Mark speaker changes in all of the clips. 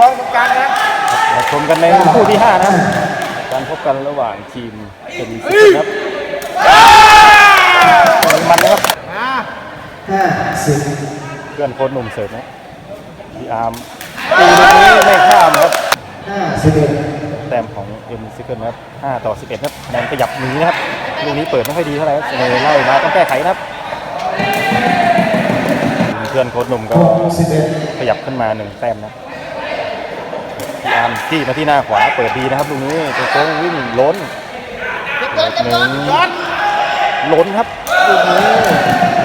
Speaker 1: มองตรงกลางนะ
Speaker 2: มาชมกันในคู่ที่ 5 นะครับ การพบกันระหว่างทีมเป็นสิครับมันนะครับ
Speaker 1: มา
Speaker 3: ห้าสิบ
Speaker 2: เพื่อนโค้ชหนุ่มเสิร์ฟนะพี่อาร์มตีลูกนี้ไม่ข้ามครับ
Speaker 3: ห้าสิบเอ็ด
Speaker 2: แต้มของเอ็มซิเคิลนะครับ5ต่อ 11ครับแนนขยับหนีนะครับลูกนี้เปิดไม่ค่อยดีเท่าไหร่ครับเสนอไล่มาต้องแก้ไขนะครับ เพื่อนโค้ชหนุ่มก็
Speaker 3: หกสิบเอ็ด
Speaker 2: ขยับขึ้นมาหนึ่งแต้มนะพี่อาร์มที่มาที่หน้าขวาเปิดดีนะครับลูกนี้ตัวโค้งวิ่งล้นหนึ่ง
Speaker 1: ย้อน
Speaker 2: ล้นครับลูกนี้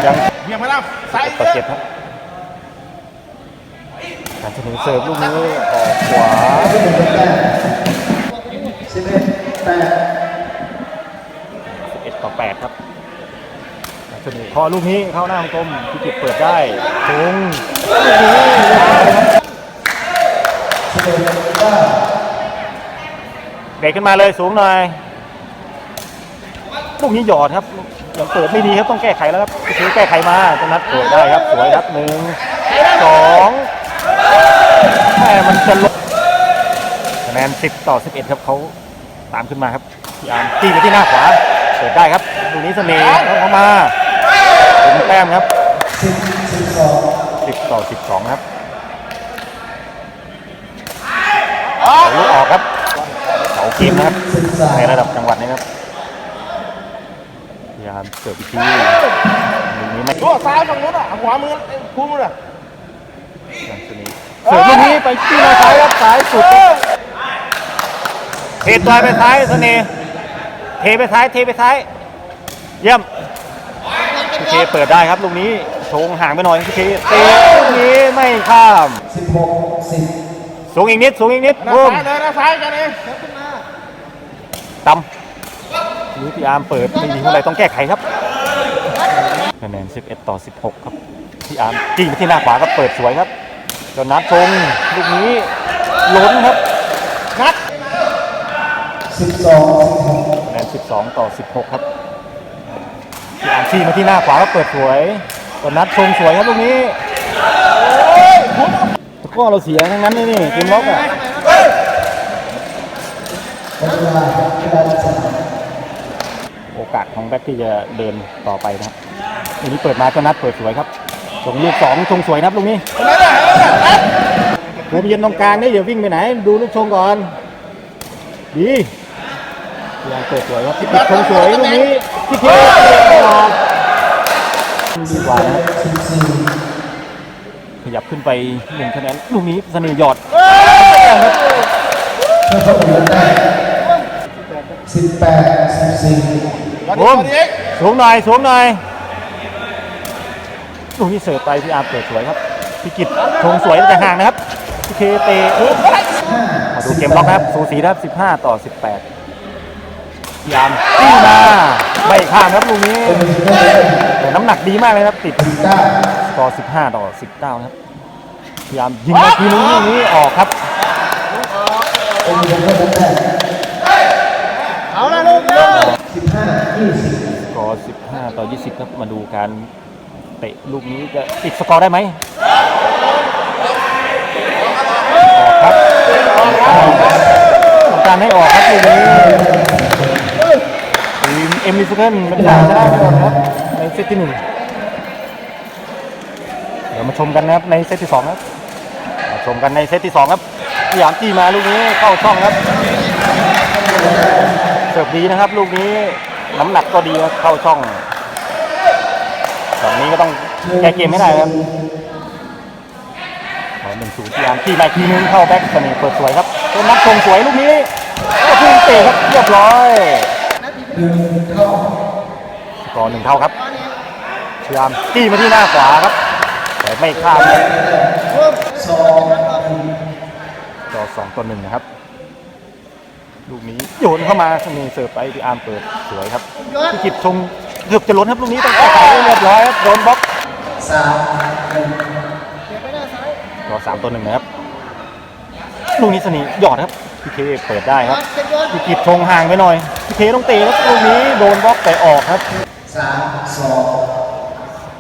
Speaker 2: ยัง
Speaker 1: เบี่ยงมาแล้วซ้าย
Speaker 2: ตะเก็บครับการเสนอเสิร์ฟลูกนี้ออกขวา
Speaker 3: สิบเอ็ดแปดสิบเอ็ดแปด
Speaker 2: 11ต่อ8ครับการเสนอพอลูกนี้เข้าหน้ากลมพิจิตรเปิดได้ตรงลูกนี้
Speaker 3: สิบ เอ็ก
Speaker 2: ขึ้นมาเลยสูงหน่อยลูกนี้หยอดครับยังเปิดไม่ดีครับต้องแก้ไขแล้วครับคือแก้ไขมาตรงนัดเปิดได้ครับสวยครับหนึ่งสองแม่มันจะลดคะแนน10ต่อ11ครับเขาตามขึ้นมาครับพี่อามจี้ไปที่หน้าขวาเปิดได้ครับลูกนี้เสน่ห์เข้ามาเป็นแต้มครับ
Speaker 3: สิบสิบสอง
Speaker 2: 10ต่อ12ครับเสา ลูกออกครับเสาเกมนะครับ
Speaker 3: สิบสาม
Speaker 2: ในระดับจังหวัดนะครับพยายามเสิร์ฟอีกทีลูกนี้ไม่
Speaker 1: ดูซ้ายฝั่งนู้นอะขวามือคู่มืออะ
Speaker 2: อย่างชนิดเสิร์ฟลูกนี้ไปที่มาซ้ายครับซ้ายสุดเทตัวไปซ้ายเสน่ห์เทไปซ้ายเทไปซ้าย เยี่ยมพี่เคเปิดได้ครับลูกนี้โชงห่างไปหน่อยพี่เคเตะลูกนี้ไม่ข้าม
Speaker 3: สิบหก สิบ
Speaker 2: สูงอีกนิด สูงอีกนิด
Speaker 1: หน้า
Speaker 2: บุ้ม
Speaker 1: ซ้ายเลยหน้าซ้ายกันเอง
Speaker 2: ต่ำนี่พี่อาร์มเปิดไม่ดีเท่าไหร่ต้องแก้ไขครับคะแนน 11 ต่อ 16 ครับพี่อาร์มจี้ไปที่หน้าขวาครับเปิดสวยครับจนนัดทรงลูกนี้ล้นครับ
Speaker 1: นัด
Speaker 3: สิบสองสิบหก
Speaker 2: คะแนน 12 ต่อ 16 ครับพี่อาร์มจี้มาที่หน้าขวาก็เปิดสวยจนนัดทรงสวยครับลูกนี้ ตะกร้อเราเสียทั้งนั้นเลยนี่เกมล็อกอะ
Speaker 3: เวลาเวลาสาม
Speaker 2: โอกาสของแบ็คที่จะเดินต่อไปนะครับอันนี้เปิดมาก็นัดเปิดสวยครับส่งลูกสองทรงสวยนะครับลูกนี้
Speaker 1: ตรงนั้นอะนัด
Speaker 2: เดี๋ยวไปยืนตรงกลางนี่เดี๋ยววิ่งไปไหน ดูลูกชงก่อน ดีพยายามเปิดสวยครับพี่ปิดชงสวยลูกนี้พี่เคออกดีกว่านะครับ
Speaker 3: สิบสี่
Speaker 2: ขยับขึ้นไปหนึ่งคะแนนลูกนี้เสน่ห์หยอด
Speaker 3: เพื่อคนอื่นได้สิบแปดสิบสี่
Speaker 1: ย้อน
Speaker 2: บุ้ม
Speaker 1: อีกย้อนอีก
Speaker 2: สูงหน่อยสูงหน่อยลูกนี้เสิร์ฟไปพี่อาร์มเปิดสวยครับพี่กิตชงสวยแต่ห่างนะครับพี่เคเตะ
Speaker 3: ห้า
Speaker 2: มาดูเกมล็อกนะครับสูสีนะครับ15ต่อ18พยายามจี้มาไม่ข้ามครับลูกนี้
Speaker 3: เป็นสิบเอ็ด
Speaker 2: แต่น้ำหนักดีมากเลยครับติด
Speaker 3: สิบเก้า
Speaker 2: สกอร์ 15 ต่อ 19 นะครับ พยายามยิงมาทีนึงลูกนี้ออกครับ
Speaker 3: เป็นคนเล่นแรก
Speaker 1: เอาละลูกเดียว
Speaker 3: สิบห้ายี่สิบ
Speaker 2: สกอร์ 15 ต่อ 20 ครับ มาดูการเตะลูกนี้จะติดสกอร์ได้ไหมออกครับต้องการให้ออกครับลูกนี้ทีมเอ็มลิสเคิลเป็นฝ่ายชนะไปก่อนครับ ในเซตที่หนึ่งเดี๋ยว มาชมกันนะครับในเซตที่สองครับมาชมกันในเซตที่สองครับพยายามจี้มาลูกนี้เข้าช่องครับเสิร์ฟดีนะครับ ลูกนี้น้ำหนักก็ดีครับเข้าช่องฝั่งนี้ก็ต้องแก้เกมให้ได้ครับขอหนึ่งศูนย์พยายามที่ไปทีนึงเข้าแบ็คเสน่ห์เปิดสวยครับตัวนักทรงสวยลูกนี้ก็พุ่งเตะครับเรียบร้อย
Speaker 3: หนึ่งเท่า
Speaker 2: สกอร์หนึ่งเท่าครับพยายามจี้มาที่หน้าขวาครับ แต่ไม่ข้ามครับ
Speaker 3: สองหนึ่
Speaker 2: อสองต่อหนึ่งนะครับ ลูกนี้โยนเข้ามาเสน่ห์เสิร์ฟไปที่อาร์มเปิดสวยครับพี่กิจชงเกือบจะล้นครับลูกนี้ต้องแก้ไขให้เรียบร้อยครับโดนบล็อก
Speaker 3: สามหนึ่
Speaker 2: อสามตัวหนึ่งนะครับลูกนี้สนีหยอดครับพี่เคเปิดได้ครับพี่กิจชงห่างไปหน่อยพี่เคต้องเตะครับลูกนี้โดนบล็อกแต่ออกครับ
Speaker 3: สามสอง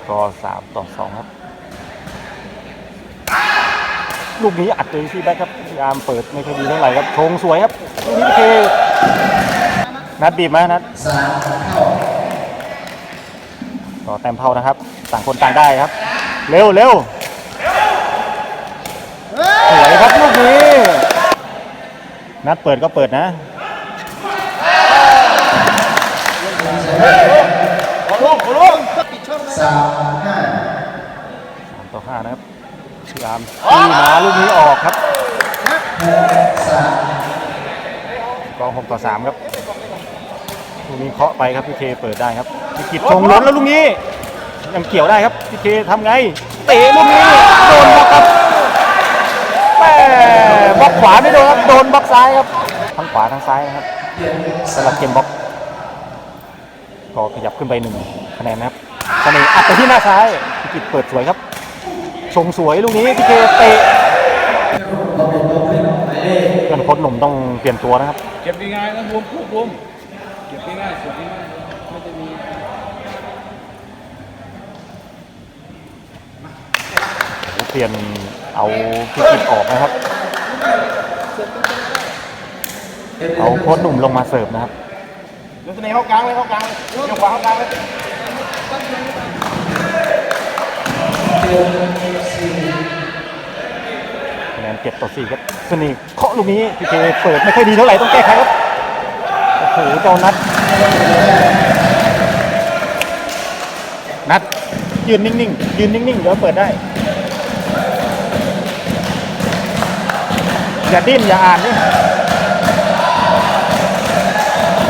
Speaker 2: รอสามต่อสองครับ ลูกนี้อัดเลยที่แบ็คครับพยายามเปิดไม่ค่อยดีเท่าไหร่ครับชงสวยครับลูกนี้พีเคนัดบีบไหมนัด
Speaker 3: สามเต่
Speaker 2: อแต้มเท่านะครับ ต่างคนต่างได้ครับ เร็วเร็วสวยครับลูกนี้นัดเปิดก็เปิดนะ
Speaker 1: ขอลูกขอลูก
Speaker 3: สามห้า
Speaker 2: สามต่อห้านะครับ พยายามตีมาลูกนี้ออกครับ
Speaker 3: สาม
Speaker 2: กองหกต่อสามครับลูกนี้เคาะไปครับพี่เคเปิดได้ครับพี่กิจชงล้นแล้วลูกนี้ยังเกี่ยวได้ครับพี่เคทำไงเตะลูกนี้โดนบล็อกครับแม่บล็อกขวาไม่โดนครับโดนบล็อกซ้ายครับทั้งขวาทั้งซ้ายนะครับสำหรับเกมบล็อกก็ขยับขึ้นไปหนึ่งคะแนนนะครับเสน่ห์อัดไปที่หน้าซ้ายพี่กิจเปิดสวยครับ ชงสวยลูกนี้พี่เคเตะเพื่อนโค้ชหนุ่มต้องเปลี่ยนตัวนะครับ
Speaker 4: เก็บง่ายๆนะรวมควบรวมเก็บง่ายๆสุดง่ายๆไม่ได้มี
Speaker 2: เปลี่ยนเอาพิกิจออกนะครับ เอาโค้ชหนุ่มลงมาเสิร์ฟนะครับ
Speaker 1: ยกตัวนี้เข้ากลางเลยเข้ากลางเลยยกขวาเข้ากลางเลย
Speaker 2: คะแนนเจ็ดต่อสี่ครับสนีเคาะลูกนี้พีเคเปิดไม่ค่อยดีเท่าไหร่ต้องแก้ไขครับโอ้โหเจ้านัด นัด ยืนนิ่งๆ ยืนนิ่งๆ เดี๋ยวเปิดได้ อย่าดิ้นอย่าอ่านนี่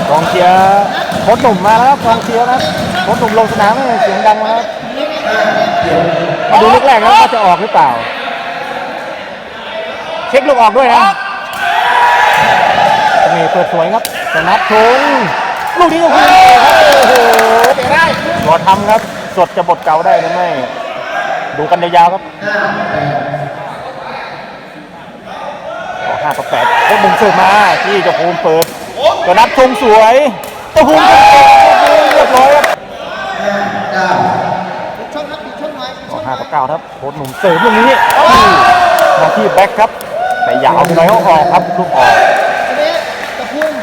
Speaker 2: กองเชียร์โค้ชหนุ่มมาแล้วครับกองเชียร์นะครับโค้ชหนุ่มลงสนามให้เสียงดังมาแล้วครับ มาดูลูกแรกครับว่าจะออกหรือเปล่า เช็คลูกออกด้วยนะนี่เปิดสวยครับจะนัดชงลูกนี้ก็คือครับโอ้โห
Speaker 1: เตะได้
Speaker 2: รอทำครับ สดจะบทเก่าได้หรือไม่ ดูกันยาวๆครับ
Speaker 3: ห้าแปด
Speaker 2: ต่อห้าต่อแปดโค้ชหนุ่มเสิร์ฟมาที่เจะภูมิเปิดจะนัดชงสวยเจะภูมิเรียบร้อยครับ
Speaker 3: 9
Speaker 2: ต่อ9ครับโคตรหนุ่มเสริมตรงนี้มาที่แบ็คครับแต่ยาวไปหน้อยออกครับลูกออก
Speaker 1: ทีนี้ตะพุ่ม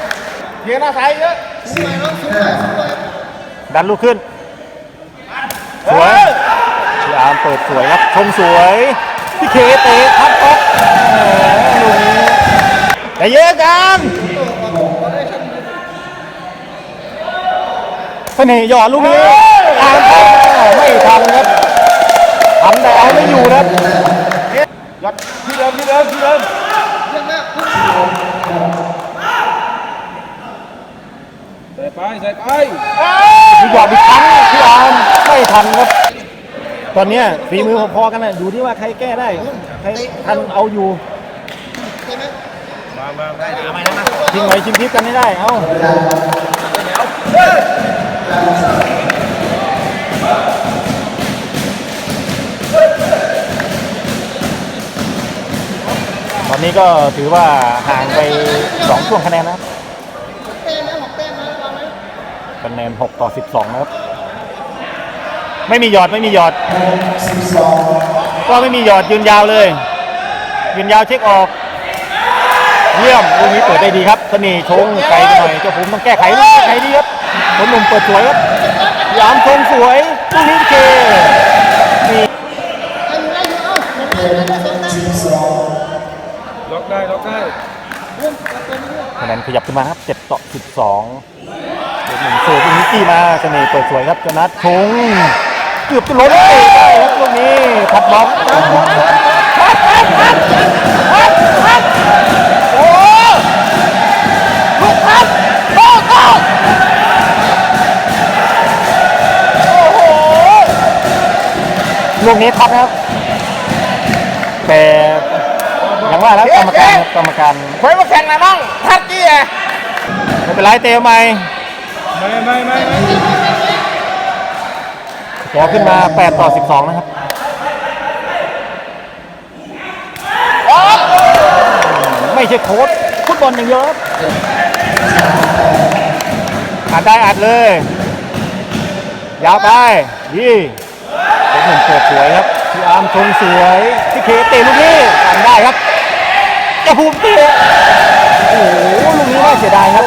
Speaker 1: เทียนอาศัยเยอะ
Speaker 3: สวยแล้สวย
Speaker 2: ดันลูกขึ้นสวยชื่ออาร์มเปิดสวยครับชมสวยพี่เคเตะทับป๊อกลุงแต่เยอะกันเสน่ห์หยอดลูกนี้อาร์มไม่ทันครับ ทำแต่เอาไม่อยู่นะครับ
Speaker 1: ยอดที่เดิมที่เดิมที่เดิม
Speaker 4: ใส่ไปใส่ไป
Speaker 2: พี่หยอดอีกครั้งพี่อาร์มไม่ทันครับ ตอนเนี้ยฝีมือพอๆกันนะอยู่ที่ว่าใครแก้ได้ใครทันเอาอยู่
Speaker 1: มามาได้มาแล้วนะ
Speaker 2: ชิงไหวชิงพริบกันให้ได้ เอ้า นนี้ก็ถือว่าห่างไป2ช่วงคะแนนนะครับคะแนน6ต่อ 12 นะครับ ไม่มีหยอดไม่มีหยอด
Speaker 3: สิบสอง
Speaker 2: ก็ไม่มีหยอดยืนยาวเลย ยืนยาวเช็คออก เยี่ยมลูกนี้เปิดได้ดีครับเสน่ห์ชงไกลไปหน่อยเจ้าผมต้องแก้ไขแก้ไขดีครับคนหนุ่มเปิดสวยครับยามชงสวยลูกนี้เคนี่
Speaker 3: สิบสอง
Speaker 4: ล็อกได้ล็อกได้
Speaker 2: คะแนนขยับขึ้นมาครับ7ต่อ12เด็กหนึ่งเสิร์ฟลูกนี้มาเสน่ห์เปิดสวยครับจนัทชงเกือบจะล้นเตะได้ครับลูกนี้พัดบล็อกโอ้ลูกพัดโอ้โหลูกนี้ทับครับแต่ อย่างว่าแล้วกรรมการกรรมการ
Speaker 1: ควยมาแข่งนะน้องทัดกี้ไง
Speaker 2: ไม่เป็นไรเตะใหม่
Speaker 4: ไม่ไม่ไม่ไม่
Speaker 2: แกขึ้นมา 8 ต่อ 12 นะครับไม่ใช่โค้ดฟุตบอลอย่างเดียวครับอัดได้อัดเลย ยาวไปยี่เป็นหนึ่งเปิดสวยครับพี่อาร์มชงสวยพี่เคเตะลูกนี้กันได้ครับ เจะภูมิเตะโอ้โหลูกนี้น่าเสียดายครับ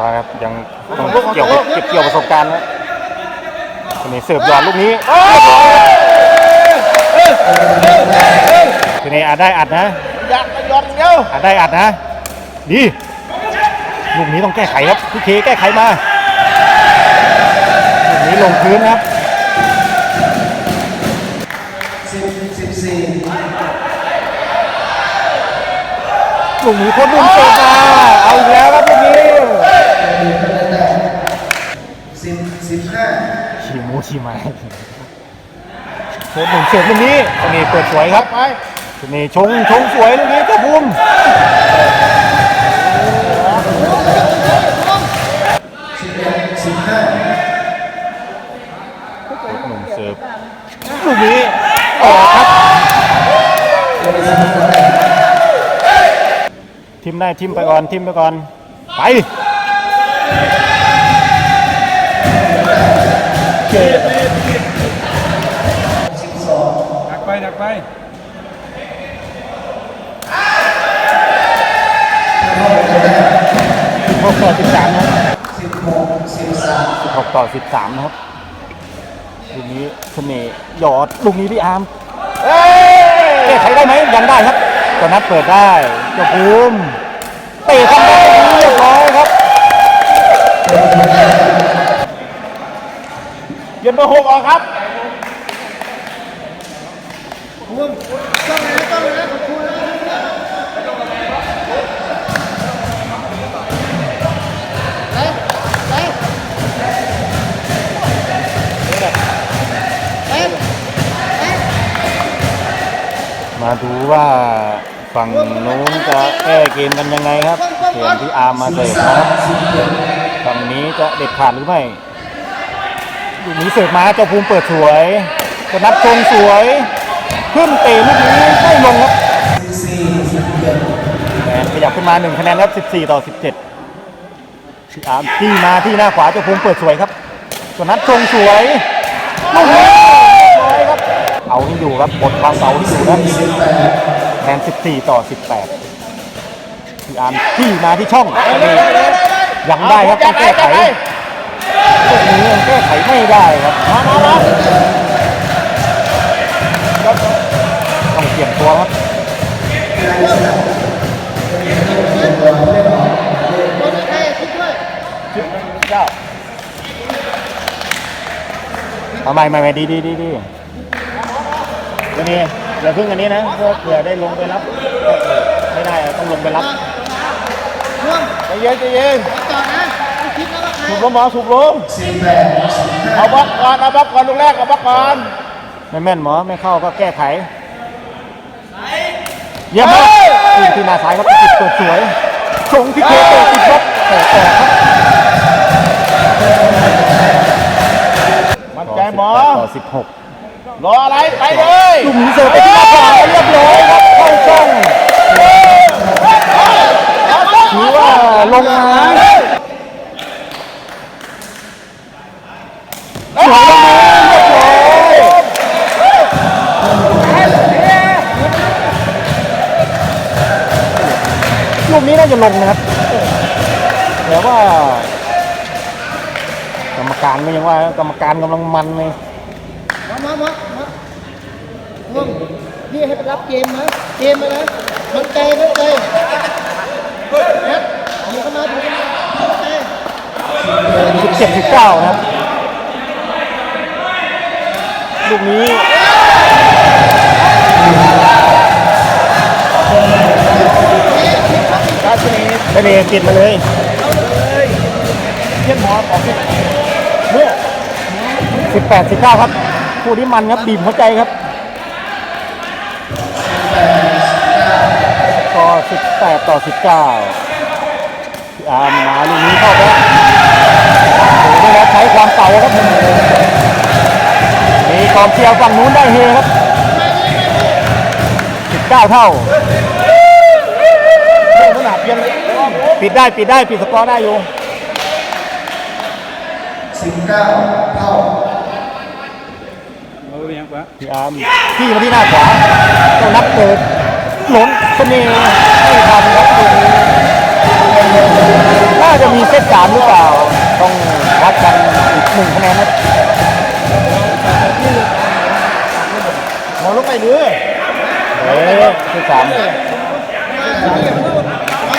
Speaker 2: ว่าครับยังต้องเกี่ยวเก็บเกี่ยวประสบการณ์นะทีนี้เสิร์ฟหยอดลูกนี้ทีนี้อาจได้อัดนะ
Speaker 1: อยากยอดเดียว
Speaker 2: อาจได้อัดนะดีลูกนี้ต้องแก้ไขครับพี่เคแก้ไขมาลูกนี้ลงพื้นนะครับ
Speaker 3: สิบสิ บสี่
Speaker 2: ลูกนี้โคตรบุญเกิดมาเอาอีกแล้วครับลูกนี้
Speaker 3: สิบสิบห้า
Speaker 2: ชิมูชิมาโคตรบุญเสิร์ฟลูกนี้ลูกนี้เปิดสวยครับ
Speaker 1: ไป
Speaker 2: ลูกนี้ชงชงสวยลูกนี้เจ้าภูมิ
Speaker 3: สิบห้า
Speaker 2: โคตรบุญเสิร์ฟลูกนี้ออกครับ ทิมได้ทิมไปก่อนทิมไปก่อน ไป
Speaker 3: สิบสอง
Speaker 4: ดักไปดักไป
Speaker 2: 16ต่อ13นะครับ
Speaker 3: สิบหกสิบสาม
Speaker 2: 16ต่อ13นะครับลูกนี้เสน่ห์หยอดลูกนี้พี่อาร์ม
Speaker 1: เฮ้ย
Speaker 2: แก้ไขได้ไหมยังได้ครับ ตอนนัดเปิดได้เจ้าภูมิเตะทำได้เรียบร้อยครับ
Speaker 1: เย็นเบอร์หกออกครับ
Speaker 2: มาดูว่า ฝั่งนู้นจะแก้เกมกันยังไงครับเกมที่อาร์มมาเสิร์ฟนะครับฝั่งนี้จะเด็ดขาดหรือไม่ลูกนี้เสิร์ฟมาเจ้าภูมิเปิดสวยกนัดชงสวยขึ้นเตะลูกนี้ไม่ลงครับแหมขยับขึ้นมา1คะแนนครับ 14 ต่อ 17พี่อาร์มที่มาที่หน้าขวาเจ้าภูมิเปิดสวยครับกนัดชงสวยลูกนี้เรียบร้อยครับเอาที่อยู่ครับบทความเสาที่อยู่ครับ
Speaker 3: แน
Speaker 2: น14 ต่อ 18พี่อาร์มที่มาที่ช่องนี่ยังได้ครับต้องแก้ไขตรงนี้ยังแก้ไขไม่ได้ครับมามามาต้องเปลี่ยนตัวครับ
Speaker 1: เจ้า
Speaker 2: เอาใหม่ใหม่ใหม่ดีดีดีดีอันนี้ อย่าพึ่งอันนี้นะเพื่อเผื่อได้ลงไปรับ ไม่ได้ต้องลงไปรับ
Speaker 1: ใจเย็นใจเย็นสูบลมหมอสูบลม
Speaker 3: สิบแปดสิบห้า
Speaker 1: เอาบล็อกก่อนเอาบล็อกก่อนลูกแรกเอาบล็อกก่อน
Speaker 2: ไม่แม่นหมอไม่เข้าก็แก้ไขเยี่ยมมากทีที่หน้าซ้ายครับติดตัวสวยชงที่เคเตะติดบล็อกแต่แต่ครับ
Speaker 1: มั่นใจหมอ
Speaker 2: ต่อสิบหก
Speaker 1: รออะไรไปเลย
Speaker 2: ลูกนี้เสิร์ฟไปที่หน้าขวาเรียบร้อยครับเข้าช่องถือว่าลงมาสวยลงมาเรียบร้อยลูกนี้น่าจะลงนะครับแต่ว่ากรรมการก็ยังว่ากรรมการกำลังมันเลย
Speaker 5: มามามามาง่วง พี่ให้ไปรับเกมนะ เกมมานะมันใจมันใจนัดอยู่เข้ามาอยู่เข้ามามันใจ
Speaker 2: สิบเจ็ดสิบเก้านะครับลูกนี้ไปเลยเปลี่ยนมาเลย
Speaker 1: เยี่ยมหมอออกที่
Speaker 2: เมื่อสิบแปดสิบเก้าครับคู่นี้มันครับบีบหัวใจครับ ต่อสิบแปดต่อสิบเก้าพี่อาร์มมาลูกนี้เข้าไปโอ้โหได้แล้วใช้ความเก่าครับมีกองเชียร์ฝั่งนู้นได้เฮครับสิบเก้าเท่า
Speaker 1: เรื่องขนาดยัง
Speaker 2: ปิดได้ปิดได้ปิดสกอร์ได้อยู่
Speaker 3: สิบเก้าเท่า
Speaker 4: เป็นยังปะ
Speaker 2: พี่อาร์มพี่มาที่หน้าขวาต้องนับเกิดล้นเสน่ห์ไม่ทันครับดูน่าจะมีเซตสามหรือเปล่า ต้องวัดกันอีกหนึ่งคะแนนนะ
Speaker 1: หมอลงไปเรือ
Speaker 2: เอ้ยเซตสาม
Speaker 5: ไม่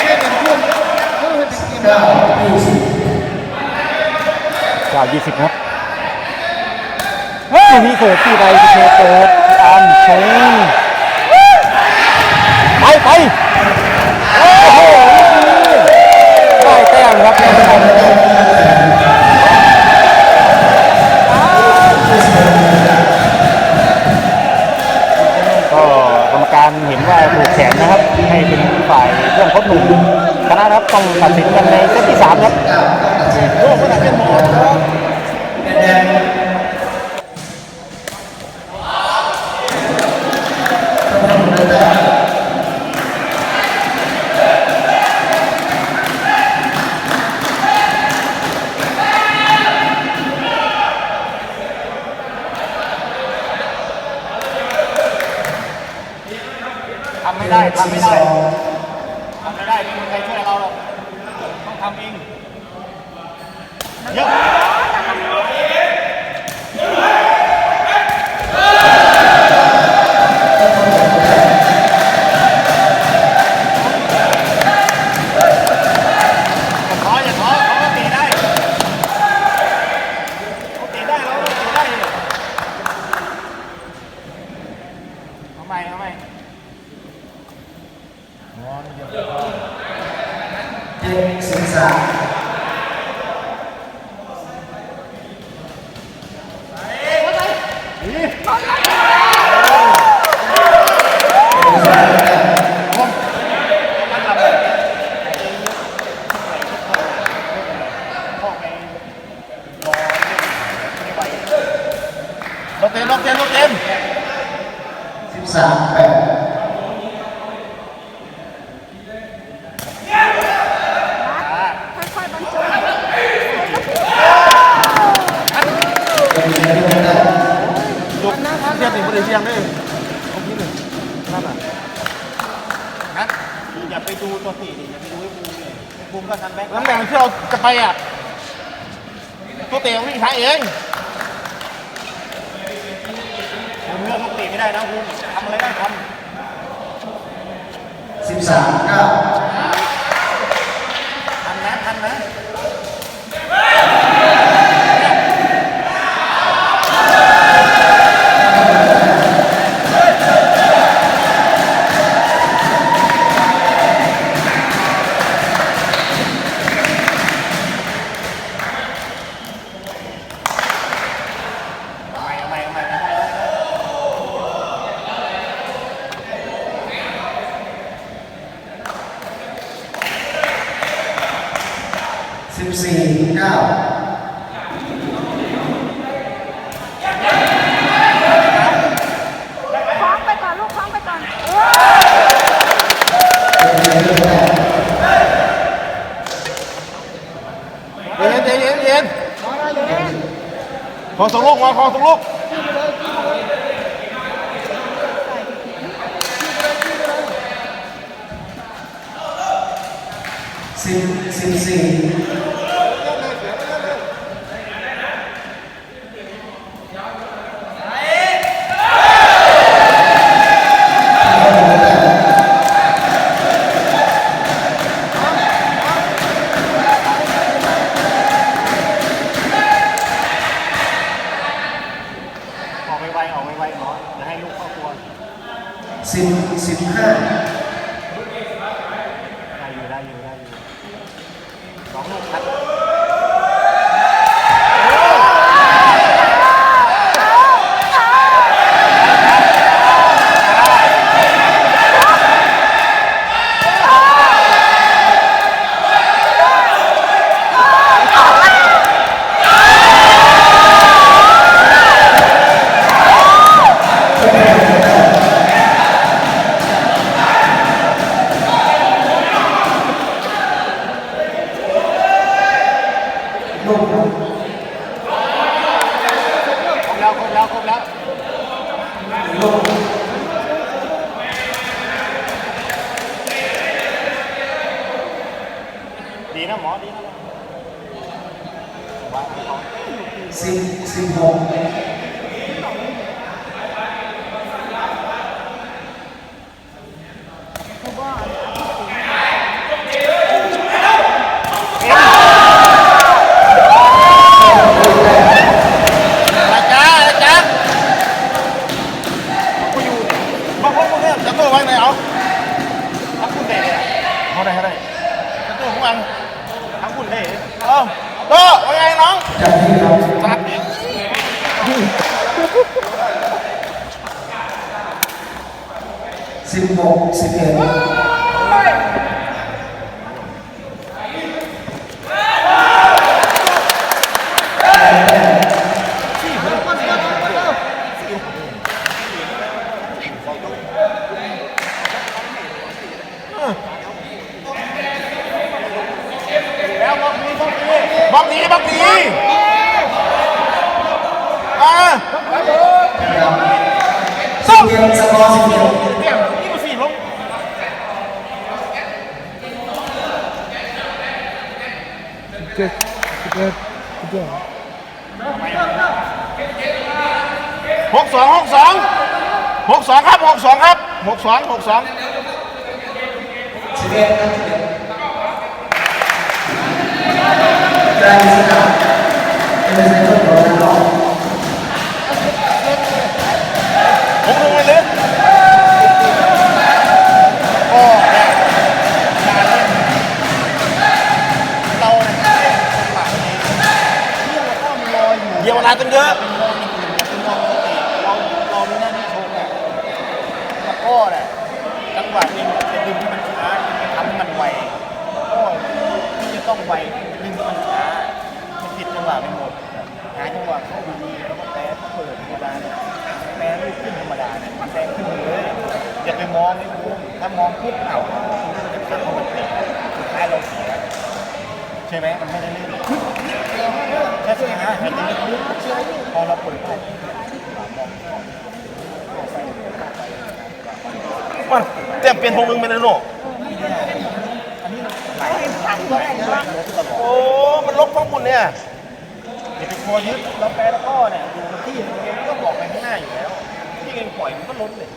Speaker 5: ได้เป็นช่วงเขาให้เป็นเกม
Speaker 3: เก้ายี่สิบ
Speaker 2: เก้ายี่สิบครับเฮ้ยนี่เกิดที่ใดที่เธอเกิดพี่อาร์มชง ไป โอ้โหได้แต้มครับได้แต้มก็กรรมการเห็นว่าถูกแขนนะครับ ให้เป็นฝ่ายเรื่องโคดหนุ่มคณะครับต้องตัดสินกันในเซตที่สามครับ
Speaker 3: ไม่
Speaker 2: ได้ทำไม่ได้ทำไม่ได้มีคนใครช่วยเราหรอกต้องทำเองเยอะอย่าท้ออย่าท้อเขาก็ตีได้เขาตีได้เราก็ตีได้เอาใหม่เอาใหม่
Speaker 3: เจ็ดสิบสาม
Speaker 1: ลงเต็มลงเต็มลงเต็ม
Speaker 3: สิบสามแปด
Speaker 6: ค่อยๆบรรจุ
Speaker 3: เป็นแดงได้
Speaker 1: ลุกเทียบหนึ่งบริเชียงด้วยตรงนี้หนึ่งนั่นน่ะนะอย่าไปดูตัวสี่ดิอย่าไปดูให้บูมเลยให้บูมก็ทันแบ็คน้ำแดงที่เราจะไปอะตัวเตะวิ่งช้าเองผมเลือกลูกเตะไม่ได้นะบูมทำอะไรได้ทำ
Speaker 3: สิบ เป็
Speaker 6: น
Speaker 3: แดงได้
Speaker 1: เย็นเย็นเย็น
Speaker 5: ขอได้อยู่แล้ว
Speaker 1: ขอส่งลูกมาขอส่งลูก
Speaker 3: สิบสิบสี่
Speaker 2: แล้วบล็อกนี้บล็อกนี้บล็อกนี้บล็อกนี้อ่า
Speaker 6: สิบเอ็ดสกอร์สิบเอ็ด
Speaker 2: เนี่ยนี่มันสี่ลง
Speaker 1: เจ็ดเอ็ดเอ็ด
Speaker 2: หกสองหกสองหกสองครับหกสองครับหกสองหกสอง
Speaker 6: สิบเอ็ดครับสิบเอ็ดกลางสนามเป็นเซนเตอร์ของเรา
Speaker 2: ผมลงไปเลยโอ้เนี่ยการเล่นเราเนี่ยปากนี้เดี๋ยวเวลาตั้งเยอะเราเราไม่น่าที่ชมเนี่ยแล้วก็เนี่ยจังหวะดึงจะดึงที่มัน องไวดึงมันช้ามันผิดจังหวะไปหมดหาจังหวะเข้าดีๆแล้วก็แพ้เปิดธรรมดาเนี่ยแพ้ลูกขึ้นธรรมดาเนี่ยมันแพ้ขึ้นเลยอย่าไปมองไม่รู้ถ้ามองปุ๊บเอ้ามันจะขัดมันเตะสุดท้ายเราเสียใช่ไหมมันไม่ได้เล่นแค่เสียหายแต่ลึกๆพอเราเปิดได้มันเต็มเป็นหงหนึ่งเป็นโน โอ้ มันลบข้างบนเนี่ยอย่าไปคอยึดเราแปรแล้วก็เนี่ยอยู่กับที่เองก็บอกไปข้างหน้าอยู่แล้ว ที่เองปล่อยมันก็ล้นเลย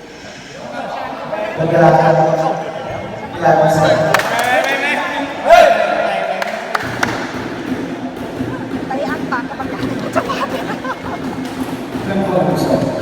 Speaker 6: เป็นเวลาการเวลาการสนาม
Speaker 2: เฮ้ย
Speaker 7: ไปอันปากกรรมการจะพาไป
Speaker 6: เริ่มต้นสองสิ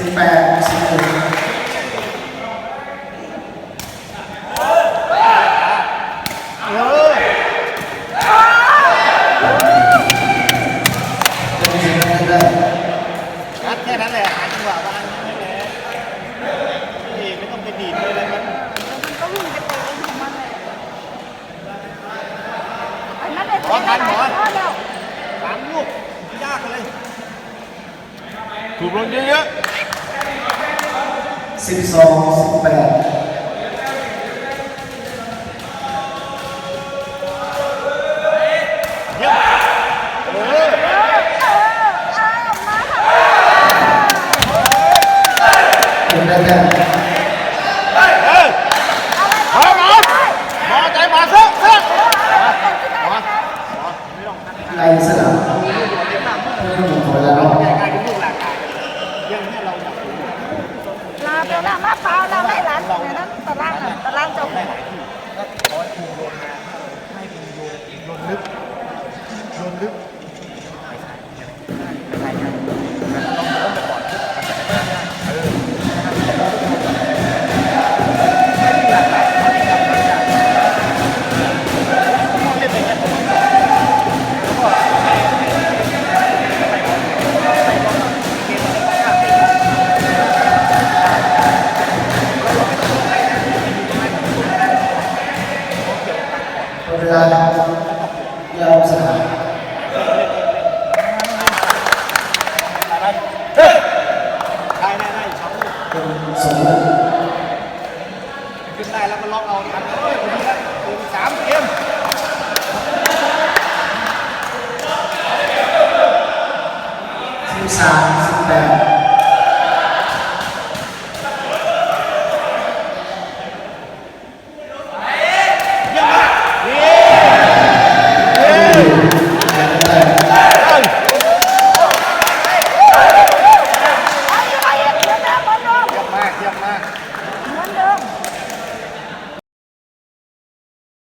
Speaker 6: สิบแเ